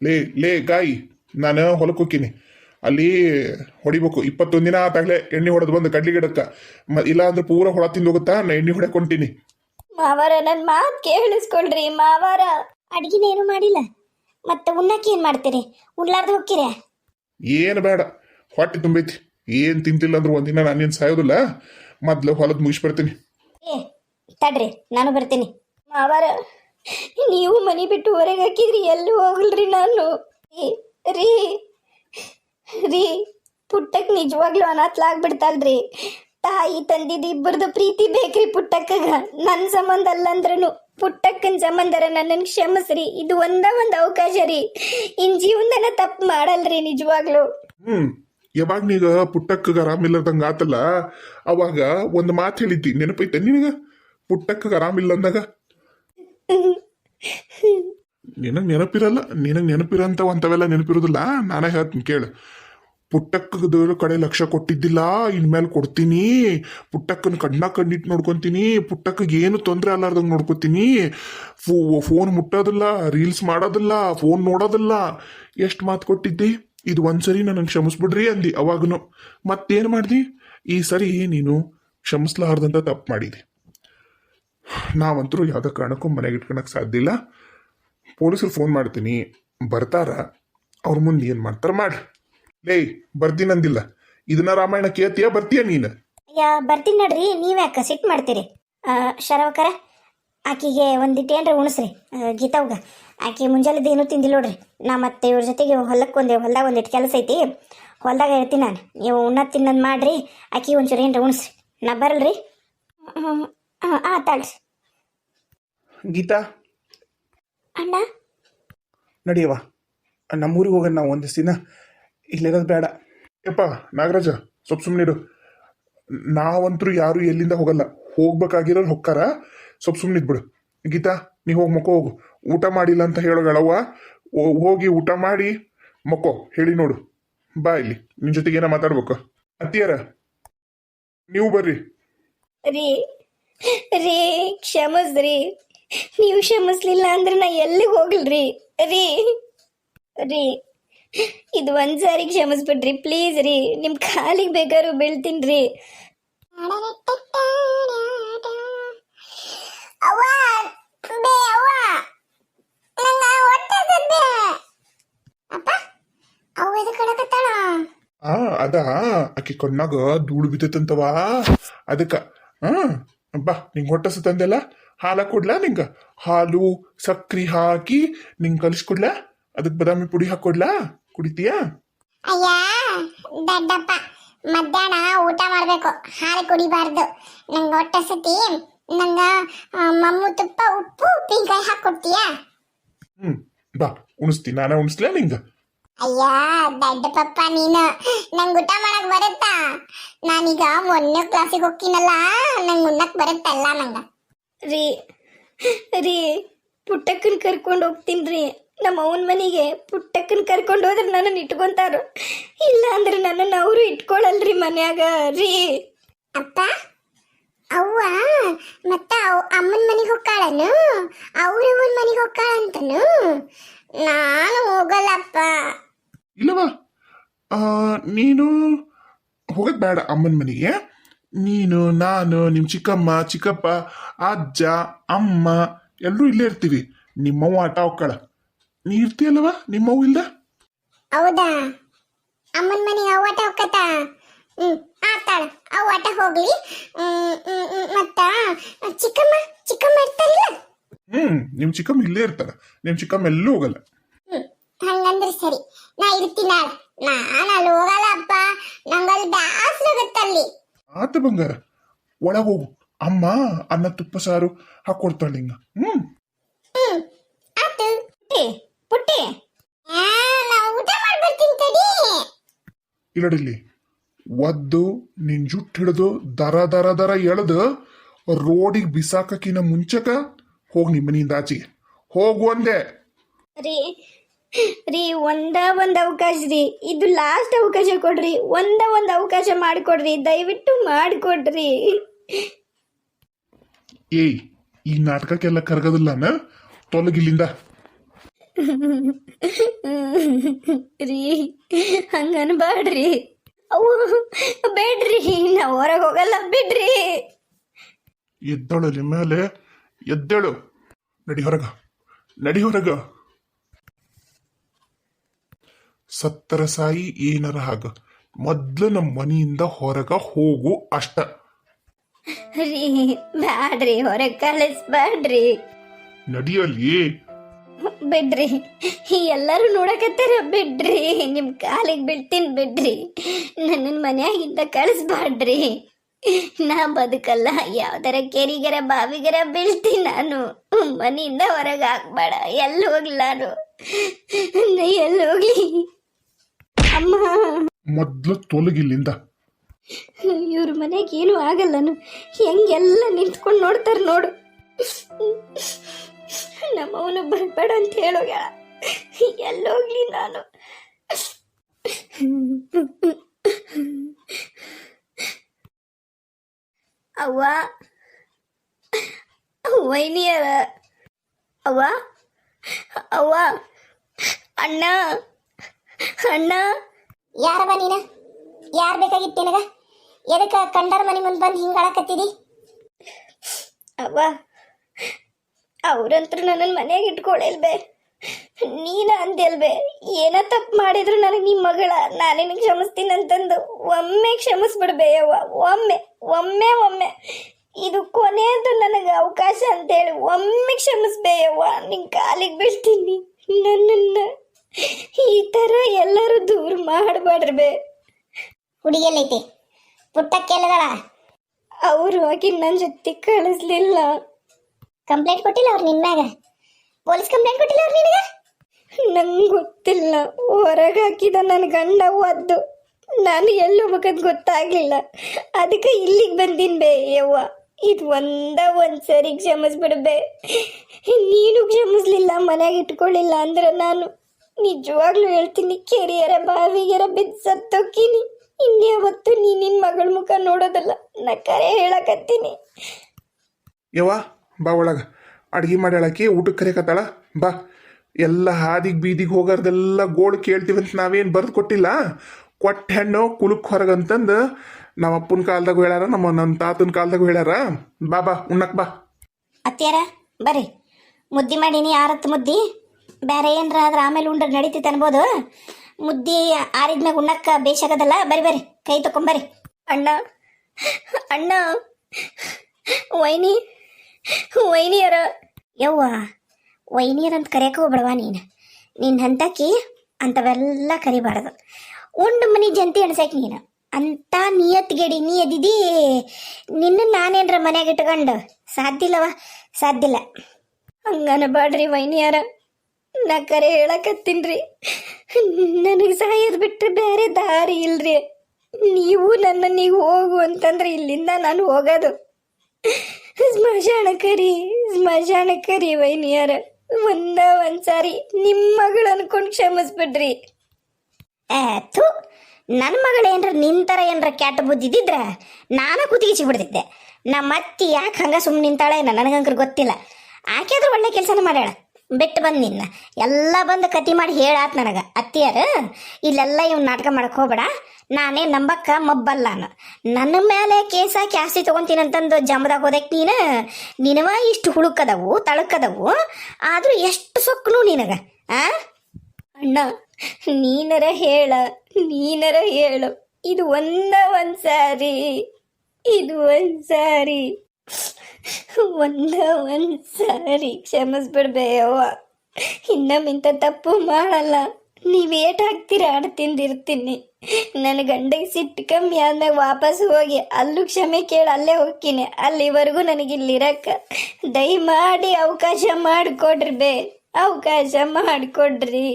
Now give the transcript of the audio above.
ಲೇ ಲೇ ಗಾಯಿ ನಾನು ಹೊಲಕ್ಕೆ ಹೋಗ್ತೀನಿ. ಅಲ್ಲಿ ಹೊಡಿಬೇಕು. ಇಪ್ಪತ್ತೊಂದು ದಿನ ಆತಾಗಲೇ ಎಣ್ಣೆ ಹೊಡೆದು ಬಂದು ಕಡ್ಲಿ ಗಿಡಕ್ಕೆ. ಮ ಇಲ್ಲ ಅಂದ್ರೆ ಪೂರ ಹೊಳ ತಿಂದು ಹೋಗುತ್ತಾ? ನಾ ಎಣ್ಣೆ ಹೊಡ್ಕೊಂತೀನಿ ಮಾವರ ನನ್ನ ಮಾತು ಕೇಳಿಸ್ಕೊಳ್ರಿ ಮಾವರ. ಅಡ್ಗಿನೇನು ಮಾಡಿಲ್ಲ? ಮತ್ತೆ ಉಣ್ಣಕ್ಕೆ ಏನು ಮಾಡ್ತೀರಿ? ಉಣ್ಲಾರ್ದು ಹೋಗ್ತೀರಿ? ಏನು ಬೇಡ. ಹೊಟ್ಟೆ ತುಂಬೈತಿ. ಏನು ತಿಂತಿಲ್ಲ ಅಂದ್ರೆ ಒಂದಿನ ನಾನು ನಾನೇನು ಸಾಯೋದಿಲ್ಲ. ಮೊದ್ಲು ಹೊಲದ ಮುಗಿಸ್ ಬರ್ತೀನಿ ಏ ತಡ್ರಿ ನಾನು ಬರ್ತೀನಿ. ಮಾವಾರ ನೀವು ಮನೆ ಬಿಟ್ಟು ಹೊರಗೆ ಹಾಕಿದ್ರಿ ಎಲ್ಲೂ ಹೋಗಲ್ರಿ ನಾನು. ರೀ, ರೀ ಪುಟ್ಟಕ್ ಪುಟ್ಟಕ್ಕೆ ನಿಜವಾಗ್ಲೂ ಅನಾಥಲಾಗ್ಬಿಡ್ತಾಳ್ರಿ ತಾಯಿ ತಂದಿದ್ದು ಇಬ್ಬರದು ಪ್ರೀತಿ ಬೇಕ್ರಿ ಪುಟ್ಟಕ್ಕಗ. ನನ್ನ ಸಂಬಂಧ ಅಲ್ಲಂದ್ರೂ ಪುಟ್ಟಕ್ಕನ ಸಂಬಂಧರ ನನ್ನನ್ನು ಕ್ಷಮಿಸ್ರಿ. ಇದು ಒಂದ ಒಂದು ಅವಕಾಶ ರೀ. ಇನ್ ಜೀವನ ತಪ್ಪು ಮಾಡಲ್ರಿ ನಿಜವಾಗ್ಲೂ. ಹ್ಮ್ ಯಾವಾಗ ನೀಗ ಪುಟ್ಟಕ್ಕಗ ಆರಾಮಿಲ್ಲದಂಗ ಆತಲ್ಲ ಅವಾಗ ಒಂದು ಮಾತು ಹೇಳಿದ್ದಿ ನೆನಪೈತೆ ನಿನಗ? ಪುಟ್ಟಕ್ಕಗ ಆರಾಮಿಲ್ಲ ಅಂದಾಗ ನಿನಗ್ ನೆನಪಿರಲ್ಲ, ನಿನಗ್ ನೆನಪಿರಂತ ಅಂತವೆಲ್ಲ ನೆನಪಿರೋದಿಲ್ಲ? ನಾನೇ ಹೇಳ್ತೀನಿ, ಕೇಳು. ಪುಟ್ಟಕ್ಕದ ಕಡೆ ಲಕ್ಷ ಕೊಟ್ಟಿದ್ದಿಲ್ಲ, ಇನ್ಮೇಲೆ ಕೊಡ್ತೀನಿ. ಪುಟ್ಟಕ್ಕನ ಕಣ್ಣ ಕಣ್ಣಿಟ್ಟು ನೋಡ್ಕೊಂತೀನಿ. ಪುಟ್ಟಕ್ಕಗೆ ಏನು ತೊಂದರೆ ಅಲ್ಲಾರ್ದಂಗೆ ನೋಡ್ಕೊತೀನಿ. ಫೋನ್ ಮುಟ್ಟೋದಿಲ್ಲ, ರೀಲ್ಸ್ ಮಾಡೋದಿಲ್ಲ, ಫೋನ್ ನೋಡೋದಿಲ್ಲ. ಎಷ್ಟು ಮಾತು ಕೊಟ್ಟಿದ್ದಿ? ಇದು ಒಂದ್ಸರಿ ನನಗೆ ಕ್ಷಮಿಸ್ಬಿಡ್ರಿ ಅಂದಿ ಅವಾಗನು. ಮತ್ತೇನು ಮಾಡ್ದಿ? ಈ ಸರಿ ನೀನು ಕ್ಷಮಿಸ್ಲಾರ್ದಂತ ತಪ್ಪು ಮಾಡಿದಿ. ನಾವಂತರೂ ಯಾವುದೇ ಕಾರಣಕ್ಕೂ ಮನೆಗೆ ಇಟ್ಕೊಳಕ್ಕೆ ಸಾಧ್ಯ ಇಲ್ಲ. ಪೊಲೀಸರು ಫೋನ್ ಮಾಡ್ತೀನಿ. ಬರ್ತಾರ. ಅವ್ರ ಮುಂದೆ ಏನು ಮಾಡ್ತಾರೆ ಮಾಡ್ರಿ. ಲೇ ಬರ್ತೀನಂದಿಲ್ಲ ಇದನ್ನ ರಾಮಾಯಣ ಕೇಳ್ತೀಯ, ಬರ್ತೀಯ ನೀನು? ಯಾ ಬರ್ತೀನಿ ನೋಡ್ರಿ. ನೀವ್ಯಾಕ ಸಿಟ್ಟು ಮಾಡ್ತೀರಿ? ಶರವಕರ, ಆಕಿಗೆ ಒಂದಿಟ್ಟು ಏನ್ರ ಉಣಿಸ್ರಿ. ಗೀತವ್ಗ. ಆಕೆ ಮುಂಜಾನೆದು ಏನೂ ತಿಂದಿಲ್ಲ ನೋಡ್ರಿ. ನಾ ಮತ್ತೆ ಇವ್ರ ಜೊತೆಗೆ ಹೊಲಕ್ಕೆ ಒಂದೇ, ಹೊಲ್ದಾಗ ಒಂದಿಟ್ಟು ಕೆಲಸ ಐತಿ. ಹೊಲ್ದಾಗ ಹೇಳ್ತೀನಿ ನಾನು. ನೀವು ಉಣ್ಣ ತಿನ್ನೋದು ಮಾಡ್ರಿ. ಆಕಿ ಒಂಚೂರು ಏನ್ರ ಉಣಿಸ್ರಿ. ನಾ ಬರಲ್ರಿ? ಹಾಂ ಆತಾಳ್ರಿ ಗೀತಾ? ಅಣ್ಣ? ನಡಿಯವ್ವ ನಮ್ಮೂರಿಗೆ ಹೋಗೋಣ ನಾವು ಒಂದಿಷ್ಟು ದಿನ. ಇಲ್ಲಿರೋದು ಬೇಡ. ಯಪ್ಪ ನಾಗರಾಜ ಸ್ವಲ್ಪ ಸುಮ್ಮನಿರು ನಾವಂತರೂ ಯಾರು ಎಲ್ಲಿಂದ ಹೋಗಲ್ಲ. ಹೋಗ್ಬೇಕಾಗಿರೋರು ಹೊಕ್ಕಾರ. ಸ್ವಲ್ಪ ಸುಮ್ಮನಿದ್ಬಿಡು ಗೀತಾ ನೀ ಹೋಗಿ ಮಕ್ಕೋ ಹೋಗು. ಊಟ ಮಾಡಿಲ್ಲ ಅಂತ ಹೇಳೋಗಳವ್ವ. ಹೋಗಿ ಊಟ ಮಾಡಿ ಮಕ್ಕೋ ಹೇಳಿ ನೋಡು. ಬಾ ಇಲ್ಲಿ. ನಿನ್ ಜೊತೆಗೆ ಏನೋ ಮಾತಾಡ್ಬೇಕು. ಅತ್ತಿಯರ ನೀವು ಬರ್ರಿ. ರೀ ರೀ ಕ್ಷಮಿಸ್ರಿ. ನೀವು ಕ್ಷಮಿಸ್ಲಿಲ್ಲ ಅಂದ್ರೆ ನಾ ಎಲ್ಲಿಗೆ ಹೋಗಲ್ರಿ ರೀ? ರೀ? ಇದು ಒಂದು ಸಾರಿ ಕ್ಷಮಿಸ್ಬಿಡ್ರಿ ಪ್ಲೀಸ್ ರೀ. ನಿಮ್ಮ ಕಾಲಿಗೆ ಬೇಕಾದ್ರೂ ಬೀಳ್ತೀನಿ ರೀ. ಆ ಅದ, ಆಕಿ ಕಣ್ಣಾಗ ಧೂಳು ಬಿದ್ದೈತಂತವ ಅದಕ್ಕ ಹಾ ಬಾ, ನಿಂಗೆ ಹೊಟ್ಟಸ ತಂದೆಲ್ಲ? ಹಾಲ ಕೊಡ್ಲಾ ನಿಂಗ? ಹಾಲು ಸಕ್ರಿ ಹಾಕಿ ನಿಂಗೆ ಕಲಿಸ್ಕೊಡ್ಲಾ ಅದಕ್ಕೆ ಬಾದಾಮಿ ಪುಡಿ ಹಾಕೊಡ್ಲಾ? ಕುಡಿತೀಯಾ? ಅಯ್ಯ ದಡ್ಡಪ್ಪ ಮಧ್ಯಾಹ್ನ ಊಟ ಮಾಡಬೇಕು. ಹಾಲು ಕುಡಿಬಾರ್ದು. ನಂಗೆ ಹೊಟ್ಟೆ ಸತಿ ನಂಗ ಮಮ್ಮು ತುಪ್ಪ ಉಪ್ಪು ಉಪ್ಪಿನಕಾಯಿ ಹಾಕೊಡ್ತೀಯಾ? ಹ್ಮ್ ಬಾ ಉಣಿಸ್ತೀನಿ ನಾನೇ ಉಣಿಸ್ಲೇ ನಿಂಗ? ಅಯ್ಯ ದಡ್ಡ ಪಪ್ಪ ನೀನು. ನಂಗೆ ಊಟ ಮಾಡಕ್ ಬರುತ್ತಾ? ನಾನೀಗ ಮೊನ್ನೆ ಕ್ಲಾಸಿಗೆ ಹೋಗ್ತೀನಲ್ಲ. ನಂಗೆ ಉಣ್ಣಕ್ ಬರುತ್ತಲ್ಲ ನಂಗ? ರೀ ರೀ ಪುಟ್ಟಕ್ಕನ ಕರ್ಕೊಂಡು ಹೋಗ್ತೀನಿ ರೀ. ನಮ್ಮ ಅವನ ಮನೆಗೆ ಪುಟ್ಟಕ್ಕನ ಕರ್ಕೊಂಡು ಹೋದ್ರೆ ನನ್ನನ್ನು ಇಟ್ಕೊಂತಾರ. ಇಲ್ಲ ಅಂದ್ರೆ ನನ್ನನ್ನು ಅವರು ಇಟ್ಕೊಳಲ್ರಿ ಮನ್ಯಾಗ ರೀ. ಅಪ್ಪ ಅವ್ವ ಮತ್ತ ಅವ್ ಅಮ್ಮನ ಮನೆಗೆ ಹೋಗ್ಕಾಳನು? ಅವ್ರವ್ವನ ಮನೆಗೆ ಹೋಗ್ಕಾಳಂತನು? ನಾನು ಹೋಗಲ್ಲಪ್ಪ. ಇಲ್ಲವಾ ಆ, ನೀನು ಹೋಗದ್ ಬೇಡ ಅಮ್ಮನ ಮನೆಗೆ. ನೀನು ನಾನು ನಿಮ್ಮ ಚಿಕ್ಕಮ್ಮ ಚಿಕ್ಕಪ್ಪ ಅಜ್ಜ ಅಮ್ಮ ಎಲ್ಲರೂ ಇಲ್ಲೇ ಇರ್ತೀವಿ. ನಿಮ್ಮವ್ವ ಆಟ ಹೋಗ್ಕಳ ನೀ ಇರ್ತೀಯಲ್ವಾ ನಿಮ್ಮವ್ವ ಇಲ್ದ? ಹೌದಾ? ಅಮ್ಮನ ಮನೆಗೆ ಅವಾಟ ಹೋಗತ್ತ ಹ್ಮ್ ಆತಾಳ ಅವಾಟ ಹೋಗ್ಲಿ. ಮತ್ತ? ಚಿಕ್ಕಮ್ಮ ಚಿಕ್ಕಮ್ಮ ಇರ್ತಾರಿಲ್ಲ? ಹ್ಮ್ ನಿಮ್ ಚಿಕ್ಕಮ್ಮ ಇಲ್ಲೇ ಇರ್ತಾರ ನಿಮ್ ಚಿಕ್ಕಮ್ಮ ಎಲ್ಲೂ ಹೋಗಲ್ಲ. ಹಂಗಂದ್ರೆ ಸರಿ. ನಾ ಇರ್ತೀನಿ ನಾನು ಅಲ್ಲಿ ಹೋಗಲ್ಲ ಅಪ್ಪ. ನಂಗಲ್ಲಿ ಬ್ಯಾಸ್ರಾಗತ್ತಲ್ಲಿ ಆತ ಬಂಗಾರ ಒಳಗೆ ಹೋಗು ಅಮ್ಮ ಅನ್ನ ತುಪ್ಪ ಸಾರು ಹಾಕೊಡ್ತಾಳೆ ಹಿಂಗ ಹ್ಮ್. ಹ್ಮ್. ಆತು. ಪುಟ್ಟಿ ಪುಟ್ಟಿ. ಆ, ನಾ ಊಟ ಮಾಡ್ಬರ್ತೀನಿ ತಡಿ. ಇಲ್ಲಡಿಲ್ಲಿ ಒದ್ದು ನಿನ್ ಜುಟ್ ಹಿಡಿದು ದರ ದರ ದರ ಎಳೆದು ರೋಡಿಗೆ ಬಿಸಾಕಕಿನ ಮುಂಚಕ ಹೋಗಿ ನಿಮ್ಮ ಮನೆಯಿಂದ ಆಚೆಗೆ. ಹೋಗು ಅಂದೆ. ರೀ ಒಂದ ಒಂದು ಅವಕಾಶ ರೀ. ಇದು ಲಾಸ್ಟ್ ಅವಕಾಶ ಕೊಡ್ರಿ. ಒಂದ ಒಂದು ಅವಕಾಶ ಮಾಡಿಕೊಡ್ರಿ. ದಯವಿಟ್ಟು ಮಾಡಿಕೊಡ್ರಿ. ಏಯ್ ಈ ನಾಟಕಕ್ಕೆಲ್ಲ ಕರಗದಿಲ್ಲನ? ತೊಲಗಿಲ್ಲಿಂದ ರೀ ಹಂಗನ್ಬಾಡ್ರಿ ಅವು ಬೇಡ್ರಿ ನಾ ಹೊರಗೆ ಹೋಗಲ್ಲ ಬಿಡ್ರಿ. ಎದ್ದಳಲಿ ಮೇಲೆ. ಎದ್ದೇಳು. ನಡಿ ಹೊರಗ. ನಡಿ ಹೊರಗ. ಸತ್ತರ ಸಾಯಿ ಏನರ ಹಾಗ. ಮೊದ್ಲು ನಮ್ಮ ಮನೆಯಿಂದ ಹೊರಗ ಹೋಗು ಅಷ್ಟ. ರೀ ಬ್ಯಾಡ್ರಿ ಹೊರಗೆ ಕಳಿಸ್ಬ್ಯಾಡ್ರಿ. ನಡಿಯಲ್ಲಿ ಬಿಡ್ರಿ ಎಲ್ಲರೂ ನೋಡಕತ್ತಾರ ಬಿಡ್ರಿ ನಿಮ್ ಕಾಲಿಗೆ ಬೀಳ್ತೀನಿ ಬಿಡ್ರಿ. ನನ್ನ ಮನ್ಯಾಗಿಂದ ಕಳಿಸ್ಬಾಡ್ರಿ ನಾ ಬದುಕಲ್ಲ ಯಾವ್ದಾರ ಕೆರಿಗರ ಬಾವಿಗರ ಬೀಳ್ತೀನಿ ನಾನು. ಮನೆಯಿಂದ ಹೊರಗೆ ಹಾಕ್ಬೇಡ ಎಲ್ಲಿ ಹೋಗ್ಲಿ ನಾನು. ಎಲ್ಲಿ ಹೋಗ್ಲಿ? ಅಮ್ಮ ಮೊದ್ಲು ತೊಲಗಿಲ್ಲಿಂದ. ಇವ್ರ ಮನೆಗೆ ಏನು ಆಗಲ್ಲನು ಹೆಂಗೆಲ್ಲ ನಿಂತ್ಕೊಂಡು ನೋಡ್ತಾರೆ ನೋಡು. ನಮ್ಮವನು ಬರ್ಬೇಡ ಅಂತ ಹೇಳೋಗ ಎಲ್ಲೋಗ್ಲಿ ನಾನು. ಅವ್ವ. ವೈನಿಯರ ಅವ್ವ. ಅವ್ವ. ಅಣ್ಣ. ಅಣ್ಣ. ಯಾರವ ನೀನ? ಯಾರು ಬೇಕಾಗಿತ್ತು ನಿನಗ? ಎದಕ್ಕ ಕಂಡರ ಮನೆ ಮುಂದೆ ಬಂದು ಹಿಂಗ್ ಅಳಕತ್ತಿದಿ? ಅವ್ವ, ಅವ್ರಂತರೂ ನನ್ನನ್ನು ಮನೆಯಾಗ ಇಟ್ಕೊಳ್ಳಲ್ಬೇ ನೀನ ಅಂದೆಲ್ಬೆ ಏನ ತಪ್ಪು ಮಾಡಿದ್ರು ನನಗೆ ನಿಮ್ಮ ಮಗಳ ನಾನೇನು ಕ್ಷಮಿಸ್ತೀನಿ ಅಂತಂದು ಒಮ್ಮೆ ಕ್ಷಮಿಸ್ಬಿಡ್ಬೇ ಯವ್ವ ಒಮ್ಮೆ ಒಮ್ಮೆ ಒಮ್ಮೆ. ಇದು ಕೊನೆಯದು ನನಗೆ ಅವಕಾಶ ಅಂತೇಳಿ ಒಮ್ಮೆ ಕ್ಷಮಿಸ್ಬೇ ಅವ್ವ, ನಿನ್ ಕಾಲಿಗೆ ಬೀಳ್ತೀನಿ. ನನ್ನನ್ನು ಈ ಥರ ಎಲ್ಲರೂ ದೂರ ಮಾಡಬಾಡ್ರಿ ಬೇ. ಪುಟ್ಟ ಕೇಳಿದಳ? ಅವ್ರು ಹೋಗಿ ನನ್ನ ಜೊತೆ ಕಳಿಸ್ಲಿಲ್ಲ. ಕಂಪ್ಲೇಂಟ್ ಕೊಟ್ಟಿಲ್ಲ ಅವ್ರು ನಿನ್ ಮ್ಯಾಗ? ಪೊಲೀಸ್ ಕಂಪ್ಲೇಂಟ್ ಕೊಟ್ಟಿಲ್ಲ ಅವ್ರು ನಿನಗೆ? ನಂಗೆ ಗೊತ್ತಿಲ್ಲ. ಹೊರಗೆ ಹಾಕಿದ ನನ್ನ ಗಂಡ ಒದ್ದು. ನಾನು ಎಲ್ಲಿ ಹೋಗ್ಬೇಕಂತ ಗೊತ್ತಾಗ್ಲಿಲ್ಲ. ಅದಕ್ಕೆ ಇಲ್ಲಿಗೆ ಬಂದೀನಿ ಬೇ ಯವ್ವ. ಇದು ಒಂದ ಒಂದು ಸರಿ ಕ್ಷಮಿಸ್ಬಿಡ್ಬೇ ನೀನು ಕ್ಷಮಿಸ್ಲಿಲ್ಲ ಮನ್ಯಾಗ ಇಟ್ಕೊಳ್ಳಿಲ್ಲ ಅಂದ್ರೆ ನಾನು ನಿಜವಾಗ್ಲೂ ಹೇಳ್ತೀನಿ ಕೆರಿಯರ ಬಾವಿಗೆರ ಬಿದ್ದು ಸತ್ತೋಕ್ಕಿನಿ ಇನ್ಯಾವತ್ತು ನೀ ನಿನ್ನ ಮಗಳ ಮುಖ ನೋಡೋದಲ್ಲ ನಾ ಕರೆ ಹೇಳಕತ್ತೀನಿ. ಯವ್ವ ಬಾ ಒಳಗ. ಅಡ್ಗೆ ಮಾಡಿ ಹೇಳಕ್ಕೆ ಊಟಕ್ಕೆ ಕರೆಕತ್ತಾಳ ಬಾ. ಎಲ್ಲ ಹಾದಿಗೆ ಬೀದಿಗೆ ಹೋಗೋರ್ದೆಲ್ಲ ಗೋಳು ಕೇಳ್ತೀವಂತ ನಾವೇನು ಬರ್ದು ಕೊಟ್ಟಿಲ್ಲ. ಕೊಟ್ಟ ಹೆಣ್ಣು ಕುಲುಕ್ ಹೊರಗಂತಂದು ನಮ್ಮ ಅಪ್ಪನ ಕಾಲ್ದಾಗ ಹೇಳ್ಯಾರ ನಮ್ಮ ನನ್ನ ತಾತನ ಕಾಲ್ದಾಗ ಹೇಳ್ಯಾರ. ಬಾ ಬಾ ಉಣ್ಣಕ್ ಬಾ. ಅತ್ಯಾರ ಬರ್ರಿ. ಮುದ್ದಿ ಮಾಡೀನಿ ಆರತ್ತು ಮುದ್ದಿ. ಬೇರೆ ಏನರ ಆದ್ರೆ ಆಮೇಲೆ ಉಂಡ್ರೆ ನಡೀತೈತೆ ಅನ್ಬೋದು. ಮುದ್ದಿ ಆರಿದ್ಮ್ಯಾಗ ಉಣ್ಣಕ್ಕ ಬೇಷಾಗದಲ್ಲ ಬರಿ ಬರಿ ಕೈ ತಕೊಂಬರ್ರಿ ಅಣ್ಣ ಅಣ್ಣ ವೈನಿ ವೈನಿಯರ. ಯವ್ವ ವೈನಿಯರ್ ಅಂತ ಕರೆಯಕ್ಕೆ ಹೋಗ್ಬೇಡವಾ ನೀನು. ನಿನ್ನ ಹಂತಕಿ ಅಂಥವೆಲ್ಲ ಕರಿಬಾರ್ದು. ಉಂಡು ಮನಿ ಜಂತಿ ಅನ್ಸಕ್ಕೆ ನೀನು. ಅಂತ ನಿಯತ್ಗೆಡಿ ನೀ ಅದಿದಿ ನಿನ್ನ ನಾನೇನ್ರ ಮನೆಗೆ ಇಟ್ಕೊಂಡು? ಸಾಧ್ಯ ಇಲ್ಲವ ಸಾಧ್ಯ ಇಲ್ಲ. ಹಂಗನಬಾಡ್ರಿ ವೈನಿಯಾರ. ನಾ ಕರೆ ಹೇಳಕತ್ತೀನ್ರಿ ನನಗೆ ಸಾಯೋದು ಬಿಟ್ಟರೆ ಬೇರೆ ದಾರಿ ಇಲ್ರಿ. ನೀವು ನನ್ನ ನೀವು ಹೋಗು ಅಂತಂದ್ರೆ ಇಲ್ಲಿಂದ ನಾನು ಹೋಗೋದು. ಸ್ಮಶಾನಕರಿ ಸ್ಮಶಾನಕರಿ ವೈನಿಯರ. ಒಂದ ಒಂದ್ಸಾರಿ ನಿಮ್ಮ ಮಗಳು ಅನ್ಕೊಂಡು ಕ್ಷಮಿಸ್ಬಿಡ್ರಿ. ಥು. ನನ್ನ ಮಗಳೇನ್ರ ನಿಂತರ ಏನ್ರ ಕೆಟ್ಟ ಬುದ್ದಿದ್ದಿದ್ರ ನಾನು ಕುತ್ತಿಗೆ ಬಿಡ್ತಿದ್ದೆ. ನಮ್ಮ ಅತ್ತಿ ಯಾಕೆ ಹಂಗ ಸುಮ್ಮನೆ ನಿಂತಾಳೆ ನನಗಂಕ್ರ ಗೊತ್ತಿಲ್ಲ. ಆಕೆ ಒಳ್ಳೆ ಕೆಲಸನ ಮಾಡ್ಯಾಳ. ಬಿಟ್ಟು ಬಂದು ನಿನ್ನ. ಎಲ್ಲ ಬಂದು ಕತಿ ಮಾಡಿ ಹೇಳಾತ್ ನನಗೆ. ಅತ್ತಿಯರ, ಇಲ್ಲೆಲ್ಲ ಇವ್ನು ನಾಟಕ ಮಾಡಕ್ಕೆ ಹೋಗ್ಬೇಡ. ನಾನೇ ನಂಬಕ್ಕ ಮಬ್ಬಲ್ಲ ನಾನು. ನನ್ನ ಮೇಲೆ ಕೇಸ ಕ್ಯಾಸ್ತಿ ತೊಗೊಂತೀನಿ ಅಂತಂದು ಜಮದಾಗ ಹೋದಕ್ಕೆ ನೀನು? ನಿನವ ಇಷ್ಟು ಹುಳುಕದವು, ತಳಕದವು. ಆದರೂ ಎಷ್ಟು ಸೊಕ್ಕನು ನಿನಗೆ, ಆ? ಅಣ್ಣ, ನೀನರ ಹೇಳ, ನೀನರ ಹೇಳು. ಇದು ಒಂದ ಒಂದ್ಸಾರಿ, ಇದು ಒಂದ್ ಸಾರಿ ಒಂದ ಒಂದ್ ಸಾರಿ ಇನ್ನ ಇಂಥ ತಪ್ಪು ಮಾಡಲ್ಲ. ನೀವ್ ಏಟ್ ಹಾಕ್ತೀರ ಆಡ್ ತಿಂದಿರ್ತೀನಿ. ನನ್ನ ಗಂಡಗೆ ಸಿಟ್ಟು ಕಮ್ಮಿ ಆದ್ಮೇಲೆ ವಾಪಸ್ ಹೋಗಿ ಅಲ್ಲೂ ಕ್ಷಮೆ ಕೇಳಿ ಅಲ್ಲೇ ಹೋಗ್ತೀನಿ. ಅಲ್ಲಿವರೆಗೂ ನನಗೆ ಇಲ್ಲಿರಕ್ಕ ದಯಮಾಡಿ ಅವಕಾಶ ಮಾಡಿಕೊಡ್ರಿ ಬೇ. ಅವಕಾಶ ಮಾಡಿಕೊಡ್ರಿ.